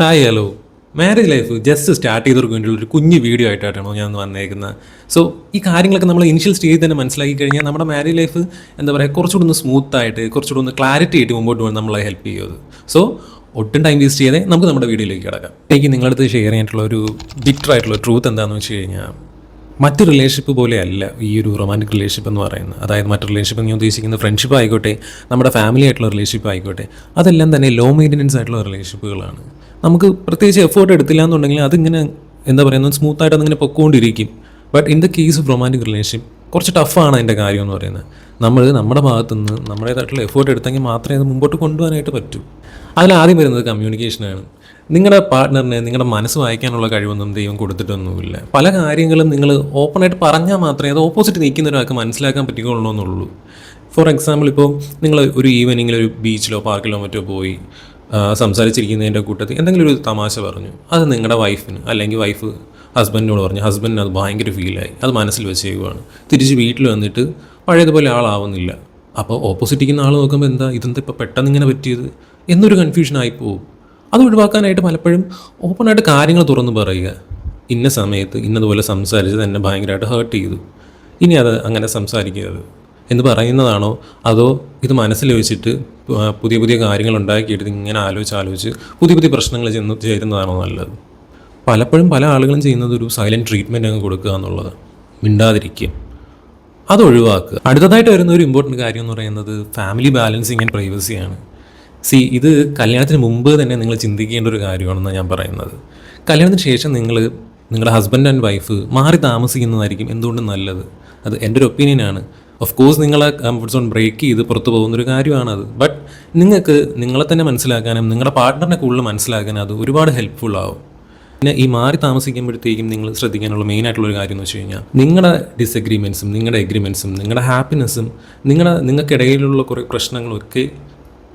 Hi hello marriage life just start ചെയ്തവർക്ക് വേണ്ടിയുള്ള ഒരു കുഞ്ഞു വീഡിയോ ആയിട്ടാണോ ഞാൻ വന്നേക്കുന്നത്. സോ ഈ കാര്യങ്ങളൊക്കെ നമ്മൾ ഇനിഷ്യൽ സ്റ്റേജിൽ തന്നെ മനസ്സിലാക്കി കഴിഞ്ഞാൽ നമ്മുടെ മാരേജ് ലൈഫ് എന്താ പറയുക കുറച്ചുകൂടി ഒന്ന് സ്മൂത്ത് ആയിട്ട് കുറച്ചുകൂടി ഒന്ന് ക്ലാരിറ്റി ആയിട്ട് മുമ്പോട്ട് പോകാൻ നമ്മളെ ഹെൽപ്പ് ചെയ്യുന്നത്. സോ ഒട്ടും ടൈം വേസ്റ്റ് ചെയ്യാതെ നമുക്ക് നമ്മുടെ വീഡിയോയിലേക്ക് കിടക്കാം. എനിക്ക് നിങ്ങളടുത്ത് ഷെയർ ചെയ്യാനായിട്ടുള്ള ഒരു ബിറ്റർ ആയിട്ടുള്ള ട്രൂത്ത് എന്താണെന്ന് വെച്ച് കഴിഞ്ഞാൽ മറ്റ് റിലേഷൻഷിപ്പ് പോലെയല്ല ഈ ഒരു റൊമാന്റിക് റിലേഷൻഷിപ്പ് എന്ന് പറയുന്നത്. അതായത് മറ്റ് റിലേഷൻഷിപ്പ് ഞാൻ ഉദ്ദേശിക്കുന്ന ഫ്രണ്ട്ഷിപ്പ് ആയിക്കോട്ടെ നമ്മുടെ ഫാമിലി ആയിട്ടുള്ള റിലേഷൻഷിപ്പ് ആയിക്കോട്ടെ അതെല്ലാം തന്നെ ലോ മെയിന്റനൻസ് ആയിട്ടുള്ള റിലേഷൻഷിപ്പുകളാണ് നമുക്ക് പ്രത്യേകിച്ച് എഫേർട്ട് എടുത്തില്ല എന്നുണ്ടെങ്കിൽ അതിങ്ങനെ എന്താ പറയുന്നത് സ്മൂത്തായിട്ട് അതിങ്ങനെ പൊക്കോണ്ടിരിക്കും. But in the case of romantic relationship കുറച്ച് ടഫാണ് അതിന്റെ കാര്യം എന്ന് പറയുന്നത്. നമ്മൾ നമ്മുടെ ഭാഗത്തുനിന്ന് നമ്മുടേതായിട്ടുള്ള എഫേർട്ട് എടുത്തെങ്കിൽ മാത്രമേ അത് മുമ്പോട്ട് കൊണ്ടുപോകാനായിട്ട് പറ്റൂ. അതിലാദ്യം വരുന്നത് കമ്മ്യൂണിക്കേഷനാണ് നിങ്ങളുടെ പാർട്ട്ണറിനെ നിങ്ങളുടെ മനസ്സ് വായിക്കാനുള്ള കഴിവൊന്നും ദൈവം കൊടുത്തിട്ടൊന്നുമില്ല. പല കാര്യങ്ങളും നിങ്ങൾ ഓപ്പണായിട്ട് പറഞ്ഞാൽ മാത്രമേ അത് ഓപ്പോസിറ്റ് നിൽക്കുന്ന ഒരാൾക്ക് മനസ്സിലാക്കാൻ പറ്റുകയുള്ളൂ എന്നുള്ളൂ. ഫോർ എക്സാമ്പിൾ ഇപ്പോൾ നിങ്ങൾ ഒരു ഈവനിങ്ങിൽ ഒരു ബീച്ചിലോ പാർക്കിലോ മറ്റോ പോയി സംസാരിച്ചിരിക്കുന്നതിന്റെ കൂട്ടത്തിൽ എന്തെങ്കിലും ഒരു തമാശ പറഞ്ഞു. അത് നിങ്ങളുടെ വൈഫിന് അല്ലെങ്കിൽ വൈഫ് ഹസ്ബൻഡിനോട് പറഞ്ഞു. ഹസ്ബൻഡിന് അത് ഭയങ്കര ഫീലായി അത് മനസ്സിൽ വെച്ചേക്കുവാണ് തിരിച്ച് വീട്ടിൽ വന്നിട്ട് പഴയതുപോലെ ആളാവുന്നില്ല. അപ്പോൾ ഓപ്പോസിറ്റ് ഇരിക്കുന്ന ആൾ നോക്കുമ്പോൾ എന്താ ഇതെന്താ ഇപ്പോൾ പെട്ടെന്ന് ഇങ്ങനെ പറ്റിയത്? എന്നൊരു കൺഫ്യൂഷൻ ആയി പോകും അത് ഒഴിവാക്കാനായിട്ട് പലപ്പോഴും ഓപ്പണായിട്ട് കാര്യങ്ങൾ തുറന്നു പറയുക. ഇന്ന സമയത്ത് ഇന്നതുപോലെ സംസാരിച്ചത് എന്നെ ഭയങ്കരമായിട്ട് ഹേർട്ട് ചെയ്തു. ഇനി അത് അങ്ങനെ സംസാരിക്കരുത്. എന്ന് പറയുന്നതാണോ? അതോ ഇത് മനസ്സിൽ വെച്ചിട്ട് പുതിയ പുതിയ കാര്യങ്ങൾ ഉണ്ടാക്കിയിട്ട് ഇങ്ങനെ ആലോചിച്ച് ആലോചിച്ച് പുതിയ പുതിയ പ്രശ്നങ്ങൾ ചെന്ന് ചേരുന്നതാണോ നല്ലത്? പലപ്പോഴും പല ആളുകളും ചെയ്യുന്നത് ഒരു സൈലന്റ് ട്രീറ്റ്മെന്റ് അങ്ങ് കൊടുക്കുക എന്നുള്ളത് മിണ്ടാതിരിക്കുക. അത് ഒഴിവാക്കുക അടുത്തതായിട്ട് വരുന്ന ഒരു ഇമ്പോർട്ടന്റ് കാര്യം എന്ന് പറയുന്നത് ഫാമിലി ബാലൻസിങ് ആൻഡ് പ്രൈവസിയാണ് സി ഇത് കല്യാണത്തിന് മുമ്പ് തന്നെ നിങ്ങൾ ചിന്തിക്കേണ്ട ഒരു കാര്യമാണെന്ന് ഞാൻ പറയുന്നത്. കല്യാണത്തിന് ശേഷം നിങ്ങൾ നിങ്ങളുടെ ഹസ്ബൻഡ് ആൻഡ് വൈഫ് മാറി താമസിക്കുന്നതായിരിക്കും എന്തുകൊണ്ടും നല്ലത്? അത് എന്റെ ഒരു ഒപ്പീനിയനാണ് ഓഫ് കോഴ്സ് നിങ്ങളെ കംഫർട്ട് സോൺ ബ്രേക്ക് ചെയ്ത് പുറത്തു പോകുന്ന ഒരു കാര്യമാണത്. ബട്ട് നിങ്ങൾക്ക് നിങ്ങളെ തന്നെ മനസ്സിലാക്കാനും നിങ്ങളുടെ പാർട്ട്ണറിനെ കൂടുതൽ മനസ്സിലാക്കാനും അത് ഒരുപാട് ഹെൽപ്ഫുൾ ആവും. പിന്നെ ഈ മാറി താമസിക്കുമ്പോഴത്തേക്കും നിങ്ങൾ ശ്രദ്ധിക്കാനുള്ള മെയിൻ ആയിട്ടുള്ള ഒരു കാര്യം എന്ന് വെച്ച് കഴിഞ്ഞാൽ നിങ്ങളുടെ ഡിസഗ്രിമെൻസും നിങ്ങളുടെ എഗ്രിമെൻസും നിങ്ങളുടെ ഹാപ്പിനെസ്സും നിങ്ങളുടെ നിങ്ങൾക്കിടയിലുള്ള കുറേ പ്രശ്നങ്ങളൊക്കെ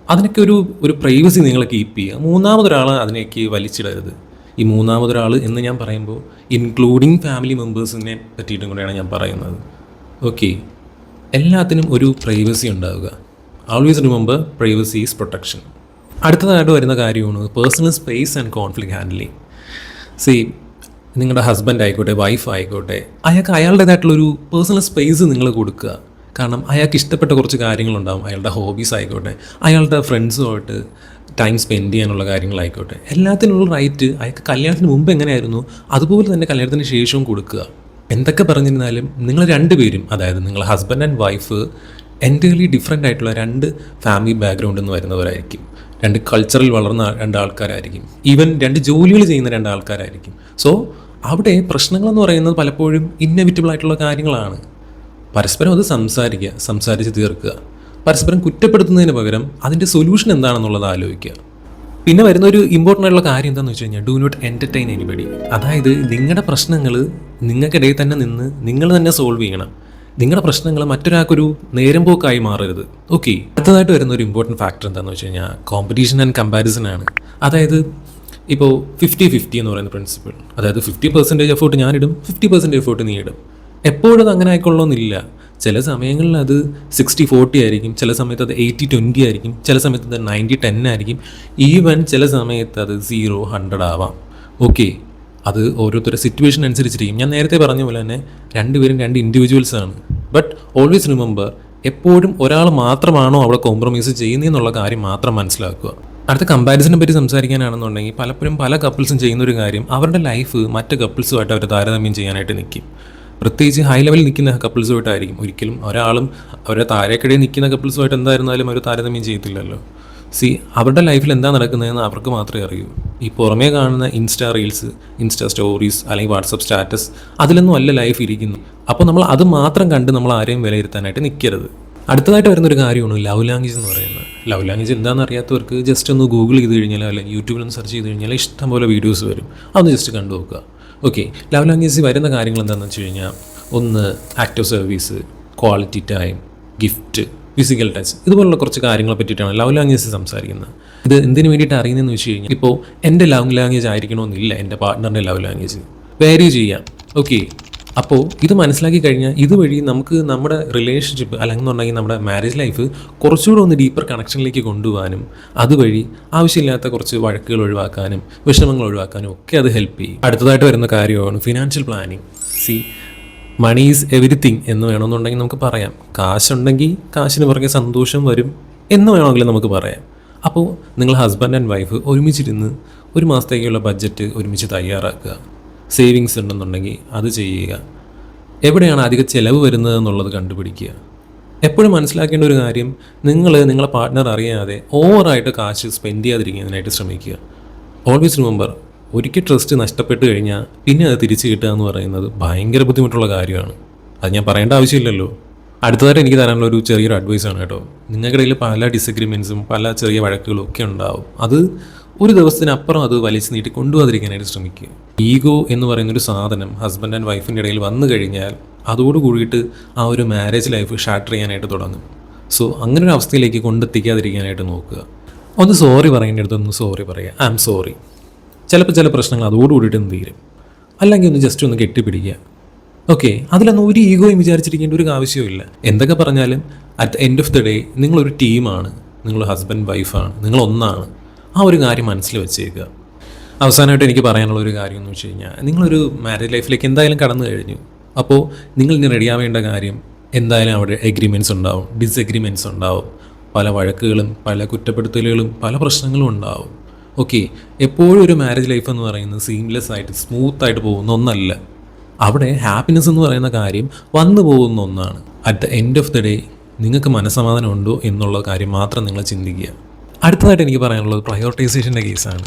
അതിനൊക്കെ ഒരു ഒരു പ്രൈവസി നിങ്ങൾ കീപ്പ് ചെയ്യുക മൂന്നാമതൊരാൾ അതിനേക്ക് വലിച്ചിടരുത്. ഈ മൂന്നാമതൊരാൾ എന്ന് ഞാൻ പറയുമ്പോൾ ഇൻക്ലൂഡിങ് ഫാമിലി മെമ്പേഴ്സിനെ പറ്റിയിട്ടും കൂടെയാണ് ഞാൻ പറയുന്നത്. ഓക്കെ എല്ലാത്തിനും ഒരു പ്രൈവസി ഉണ്ടാവുക. Always remember privacy is protection അടുത്തതായിട്ട് വരുന്ന കാര്യമാണ് personal space and conflict handling see നിങ്ങളുടെ ഹസ്ബൻഡ് ആയിക്കോട്ടെ വൈഫ് ആയിക്കോട്ടെ അയാൾക്ക് അയാളുടേതായിട്ടുള്ളൊരു പേഴ്സണൽ സ്പേസ് നിങ്ങൾ കൊടുക്കുക. കാരണം അയാൾക്ക് ഇഷ്ടപ്പെട്ട കുറച്ച് കാര്യങ്ങളുണ്ടാകും അയാളുടെ ഹോബീസ് ആയിക്കോട്ടെ അയാളുടെ ഫ്രണ്ട്സുമായിട്ട് ടൈം സ്പെൻഡ് ചെയ്യാനുള്ള കാര്യങ്ങളായിക്കോട്ടെ. എല്ലാത്തിനുള്ള റൈറ്റ് അയാൾക്ക് കല്യാണത്തിന് മുമ്പ് എങ്ങനെയായിരുന്നു? അതുപോലെ തന്നെ കല്യാണത്തിന് ശേഷവും കൊടുക്കുക. എന്തൊക്കെ പറഞ്ഞിരുന്നാലും നിങ്ങൾ രണ്ടുപേരും അതായത് നിങ്ങൾ husband and wife entirely different ആയിട്ടുള്ള രണ്ട് ഫാമിലി ബാക്ക്ഗ്രൗണ്ടിൽ നിന്ന് വരുന്നവരായിരിക്കും. രണ്ട് കൾച്ചറിൽ വളർന്ന രണ്ട് ആൾക്കാരായിരിക്കും ഈവൻ രണ്ട് ജോലികൾ ചെയ്യുന്ന രണ്ട് ആൾക്കാരായിരിക്കും സോ അവിടെ പ്രശ്നങ്ങളെന്ന് പറയുന്നത് പലപ്പോഴും ഇന്നവിറ്റബിൾ ആയിട്ടുള്ള കാര്യങ്ങളാണ്. പരസ്പരം അത് സംസാരിക്കുക സംസാരിച്ച് തീർക്കുക. പരസ്പരം കുറ്റപ്പെടുത്തുന്നതിന് പകരം അതിന്റെ സൊല്യൂഷൻ എന്താണെന്നുള്ളത് ആലോചിക്കുക. പിന്നെ വരുന്ന ഒരു ഇമ്പോർട്ടന്റ് ആയിട്ടുള്ള കാര്യം എന്താണെന്ന് വെച്ച് കഴിഞ്ഞാൽ ഡു നോട്ട് എന്റർടൈൻ എനിബഡി അതായത് നിങ്ങളുടെ പ്രശ്നങ്ങൾ നിങ്ങൾക്കിടയിൽ തന്നെ നിന്ന് നിങ്ങൾ തന്നെ സോൾവ് ചെയ്യണം. നിങ്ങളുടെ പ്രശ്നങ്ങൾ മറ്റൊരാൾക്കൊരു നേരം പോക്കായി മാറരുത്. ഓക്കെ അടുത്തതായിട്ട് വരുന്ന ഒരു ഇമ്പോർട്ടന്റ് ഫാക്ടർ എന്താണെന്ന് വെച്ച് കഴിഞ്ഞാൽ കോമ്പറ്റീഷൻ ആൻഡ് കമ്പാരിസൺ ആണ്. അതായത് ഇപ്പോൾ ഫിഫ്റ്റി ഫിഫ്റ്റി എന്ന് പറയുന്ന പ്രിൻസിപ്പിൾ അതായത് ഫിഫ്റ്റി പെർസെന്റേജ് എഫോർട്ട് ഞാനിടും ഫിഫ്റ്റി പെർസെന്റേജ് എഫോർട്ട് നീ ഇടും എപ്പോഴും അത് അങ്ങനെ ആയിക്കൊള്ളണമെന്നില്ല ചില സമയങ്ങളിൽ അത് സിക്സ്റ്റി ഫോർട്ടി ആയിരിക്കും ചില സമയത്ത് അത് എയ്റ്റി ട്വന്റി ആയിരിക്കും ചില സമയത്ത് അത് നയന്റി ടെൻ ആയിരിക്കും. ഈവൻ ചില സമയത്ത് അത് സീറോ ഹൺഡ്രഡ് ആവാം. ഓക്കെ അത് ഓരോരുത്തരുടെ സിറ്റുവേഷൻ അനുസരിച്ചിരിക്കും ഞാൻ നേരത്തെ പറഞ്ഞ പോലെ തന്നെ രണ്ടുപേരും രണ്ട് ഇൻഡിവിജ്വൽസ് ആണ്. ബട്ട് ഓൾവേസ് റിമെമ്പർ എപ്പോഴും ഒരാൾ മാത്രമാണോ അവിടെ കോംപ്രമൈസ് ചെയ്യുന്നതെന്നുള്ള കാര്യം മാത്രം മനസ്സിലാക്കുക. അടുത്ത കമ്പാരിസനെ പറ്റി സംസാരിക്കാനാണെന്നുണ്ടെങ്കിൽ പലപ്പോഴും പല കപ്പിൾസും ചെയ്യുന്ന ഒരു കാര്യം അവരുടെ ലൈഫ് മറ്റ് കപ്പിൾസുമായിട്ട് അവർ താരതമ്യം ചെയ്യാനായിട്ട് നിൽക്കും. പ്രത്യേകിച്ച് ഹൈ ലെവലിൽ നിൽക്കുന്ന കപ്പിൾസുമായിട്ടായിരിക്കും ഒരിക്കലും ഒരാളും അവരുടെ താരക്കിടയിൽ നിൽക്കുന്ന കപ്പിൾസുമായിട്ട് എന്തായിരുന്നാലും അവർ താരതമ്യം ചെയ്യത്തില്ലല്ലോ. സി അവരുടെ ലൈഫിൽ എന്താ നടക്കുന്നതെന്ന് അവർക്ക് മാത്രമേ അറിയൂ. ഈ പുറമേ കാണുന്ന ഇൻസ്റ്റാ റീൽസ് ഇൻസ്റ്റാ സ്റ്റോറീസ് അല്ലെങ്കിൽ വാട്സപ്പ് സ്റ്റാറ്റസ് അതിലൊന്നും അല്ല ലൈഫ് ഇരിക്കുന്നു അപ്പോൾ നമ്മൾ അത് മാത്രം കണ്ട് നമ്മൾ ആരെയും വിലയിരുത്താനായിട്ട് നിൽക്കരുത് അടുത്തതായിട്ട് വരുന്ന ഒരു കാര്യമാണ് ലവ് ലാംഗ്വേജ് എന്ന് പറയുന്നത്. ലവ് ലാംഗ്വേജ് എന്താണെന്ന് അറിയാത്തവർക്ക് ജസ്റ്റ് ഒന്ന് ഗൂഗിൾ ചെയ്ത് കഴിഞ്ഞാൽ അല്ലെങ്കിൽ യൂട്യൂബിൽ ഒന്ന് സെർച്ച് ചെയ്ത് കഴിഞ്ഞാൽ ഇഷ്ടംപോലെ വീഡിയോസ് വരും. അതൊന്ന് ജസ്റ്റ് കണ്ടു നോക്കുക. ഓക്കെ ലവ് ലാംഗ്വേജ് വരുന്ന കാര്യങ്ങൾ എന്താണെന്ന് വെച്ച് കഴിഞ്ഞാൽ ഒന്ന് active service quality time gift physical touch ഇതുപോലുള്ള കുറച്ച് കാര്യങ്ങളെ പറ്റിയിട്ടാണ് ലവ് ലാംഗ്വേജ് സംസാരിക്കുന്നത്. ഇത് എന്തിനു വേണ്ടിയിട്ട് അറിയുന്നതെന്ന് വെച്ച് കഴിഞ്ഞാൽ ഇപ്പോൾ എന്റെ ലവ് ലാംഗ്വേജ് ആയിരിക്കണമെന്നില്ല എന്റെ പാർട്ട്ണറിന്റെ ലവ് ലാംഗ്വേജ് വേരി ചെയ്യാം. ഓക്കെ അപ്പോൾ ഇത് മനസ്സിലാക്കി കഴിഞ്ഞാൽ ഇതുവഴി നമുക്ക് നമ്മുടെ റിലേഷൻഷിപ്പ് അല്ലെന്നുണ്ടെങ്കിൽ നമ്മുടെ മാരേജ് ലൈഫ് കുറച്ചുകൂടെ ഒന്ന് ഡീപ്പർ കണക്ഷനിലേക്ക് കൊണ്ടുപോകാനും അതുവഴി ആവശ്യമില്ലാത്ത കുറച്ച് വഴക്കുകൾ ഒഴിവാക്കാനും വിഷമങ്ങൾ ഒഴിവാക്കാനും ഒക്കെ അത് ഹെൽപ്പ് ചെയ്യും. അടുത്തതായിട്ട് വരുന്ന കാര്യമാണ് financial planning see money is everything എന്ന് വേണമെന്നുണ്ടെങ്കിൽ നമുക്ക് പറയാം. കാശുണ്ടെങ്കിൽ കാശിന് പുറകെ സന്തോഷം വരും എന്ന് വേണമെങ്കിലും നമുക്ക് പറയാം. അപ്പോൾ നിങ്ങൾ ഹസ്ബൻഡ് ആൻഡ് വൈഫ് ഒരുമിച്ചിരുന്ന് ഒരു മാസത്തേക്കുള്ള ബഡ്ജറ്റ് ഒരുമിച്ച് തയ്യാറാക്കുക. സേവിങ്സ് ഉണ്ടെന്നുണ്ടെങ്കിൽ അത് ചെയ്യുക. എവിടെയാണ് അധിക ചിലവ് വരുന്നത് എന്നുള്ളത് കണ്ടുപിടിക്കുക. എപ്പോഴും മനസ്സിലാക്കേണ്ട ഒരു കാര്യം നിങ്ങൾ നിങ്ങളെ പാർട്ട്ണർ അറിയാതെ ഓവറായിട്ട് കാശ് സ്പെൻഡ് ചെയ്യാതിരിക്കുന്നതിനായിട്ട് ശ്രമിക്കുക. ഓൾവേസ് റിമെമ്പർ ഒരിക്കൽ ട്രസ്റ്റ് നഷ്ടപ്പെട്ട് കഴിഞ്ഞാൽ പിന്നെ അത് തിരിച്ചു കിട്ടുക എന്ന് പറയുന്നത് ഭയങ്കര ബുദ്ധിമുട്ടുള്ള കാര്യമാണ്. അത് ഞാൻ പറയേണ്ട ആവശ്യമില്ലല്ലോ. അടുത്തതായിട്ട് എനിക്ക് തരാനുള്ള ഒരു ചെറിയൊരു അഡ്വൈസാണ് കേട്ടോ. നിങ്ങളുടെ ഇടയിൽ പല ഡിസഗ്രിമെൻസും പല ചെറിയ വഴക്കുകളും ഒക്കെ ഉണ്ടാവും. അത് ഒരു ദിവസത്തിനപ്പുറം അത് വലിച്ചു നീട്ടി കൊണ്ടുപോകാതിരിക്കാനായിട്ട് ശ്രമിക്കുക. ഈഗോ എന്ന് പറയുന്നൊരു സാധനം ഹസ്ബൻഡ് ആൻഡ് വൈഫിന്റെ ഇടയിൽ വന്നു കഴിഞ്ഞാൽ അതോട് കൂടിയിട്ട് ആ ഒരു മാരേജ് ലൈഫ് ഷാർട്ട് ചെയ്യാനായിട്ട് തുടങ്ങും. സോ അങ്ങനെ ഒരു അവസ്ഥയിലേക്ക് കൊണ്ടെത്തിക്കാതിരിക്കാനായിട്ട് നോക്കുക. ഒന്ന് സോറി പറയേണ്ടടുത്ത് ഒന്ന് സോറി പറയുക ഐ ആം സോറി ചിലപ്പോൾ ചില പ്രശ്നങ്ങൾ അതോടുകൂടിയിട്ട് ഒന്ന് തീരും അല്ലെങ്കിൽ ഒന്ന് ജസ്റ്റ് ഒന്ന് കെട്ടിപ്പിടിക്കുക. ഓക്കെ അതിലൊന്നും ഒരു ഈഗോയും വിചാരിച്ചിരിക്കേണ്ട ഒരു ആവശ്യമില്ല എന്തൊക്കെ പറഞ്ഞാലും at end of the day നിങ്ങളൊരു ടീമാണ് നിങ്ങൾ ഹസ്ബൻഡ് വൈഫാണ് നിങ്ങൾ ഒന്നാണ് ആ ഒരു കാര്യം മനസ്സിൽ വെച്ചേക്കുക. അവസാനമായിട്ട് എനിക്ക് പറയാനുള്ള ഒരു കാര്യം എന്ന് വെച്ച് കഴിഞ്ഞാൽ നിങ്ങളൊരു മാരേജ് ലൈഫിലേക്ക് എന്തായാലും കടന്നു കഴിഞ്ഞു. അപ്പോൾ നിങ്ങൾ ഇനി റെഡിയാവേണ്ട കാര്യം എന്തായാലും അവിടെ എഗ്രിമെന്റ്സ് ഉണ്ടാവും ഡിസഗ്രിമെന്റ്സ് ഉണ്ടാവും. പല വഴക്കുകളും പല കുറ്റപ്പെടുത്തലുകളും പല പ്രശ്നങ്ങളും ഉണ്ടാവും. ഓക്കെ എപ്പോഴും ഒരു മാരേജ് ലൈഫ് എന്ന് പറയുന്നത് സീംലെസ് ആയിട്ട് സ്മൂത്ത് ആയിട്ട് പോകുന്ന ഒന്നല്ല. അവിടെ ഹാപ്പിനെസ് എന്ന് പറയുന്ന കാര്യം വന്നു പോകുന്ന ഒന്നാണ്. At the end of the day നിങ്ങൾക്ക് മനസ്സമാധാനം ഉണ്ടോ എന്നുള്ള കാര്യം മാത്രം നിങ്ങൾ ചിന്തിക്കുക. അടുത്തതായിട്ട് എനിക്ക് പറയാനുള്ളത് പ്രയോറിറ്റൈസേഷന്റെ കേസാണ്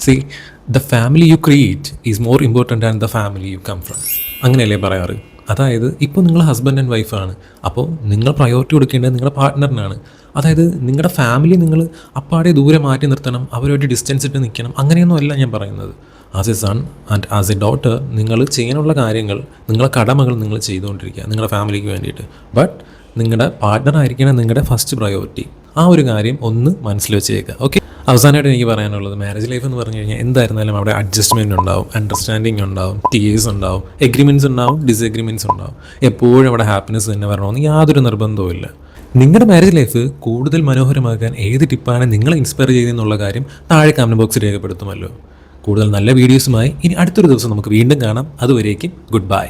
see the family you create is more important and the family you come from അങ്ങനെയല്ലേ പറയാറ്? അതായത് ഇപ്പോൾ നിങ്ങൾ ഹസ്ബൻഡ് ആൻഡ് വൈഫാണ് അപ്പോൾ നിങ്ങൾ പ്രയോറിറ്റി കൊടുക്കേണ്ടത് നിങ്ങളുടെ പാർട്ട്ണറിനാണ് അതായത് നിങ്ങളുടെ ഫാമിലി നിങ്ങൾ അപ്പാടെ ദൂരെ മാറ്റി നിർത്തണം അവരുമായിട്ട് ഡിസ്റ്റൻസ് ഇട്ട് നിൽക്കണം അങ്ങനെയൊന്നും അല്ല ഞാൻ പറയുന്നത്. As a son and as a daughter നിങ്ങൾ ചെയ്യാനുള്ള കാര്യങ്ങൾ നിങ്ങളുടെ കടമകൾ നിങ്ങൾ ചെയ്തുകൊണ്ടിരിക്കുക നിങ്ങളുടെ ഫാമിലിക്ക് വേണ്ടിയിട്ട്. ബട്ട് നിങ്ങളുടെ പാർട്ട്ണർ ആയിരിക്കണം നിങ്ങളുടെ ഫസ്റ്റ് പ്രയോറിറ്റി ആ ഒരു കാര്യം ഒന്ന് മനസ്സിൽ വെച്ചേക്കുക. ഓക്കെ അവസാനമായിട്ട് എനിക്ക് പറയാനുള്ളത് മാരേജ് ലൈഫ് എന്ന് പറഞ്ഞു കഴിഞ്ഞാൽ എന്തായിരുന്നാലും അവിടെ അഡ്ജസ്റ്റ്മെന്റ് ഉണ്ടാവും അണ്ടർസ്റ്റാൻഡിങ് ഉണ്ടാവും ടീയേഴ്സ് ഉണ്ടാവും എഗ്രിമെന്റ്സ് ഉണ്ടാവും ഡിസഗ്രിമെന്റ്സ് ഉണ്ടാവും. എപ്പോഴും അവിടെ ഹാപ്പിനെസ് തന്നെ വരണമെന്ന് യാതൊരു നിർബന്ധവും നിങ്ങളുടെ മാരേജ് ലൈഫ് കൂടുതൽ മനോഹരമാക്കാൻ ഏത് ടിപ്പാണ് നിങ്ങളെ ഇൻസ്പയർ ചെയ്തെന്നുള്ള കാര്യം താഴെ കമന്റ് ബോക്സിൽ രേഖപ്പെടുത്തുമല്ലോ. കൂടുതൽ നല്ല വീഡിയോസുമായി ഇനി അടുത്തൊരു ദിവസം നമുക്ക് വീണ്ടും കാണാം. അതുവരേക്കും ഗുഡ് ബൈ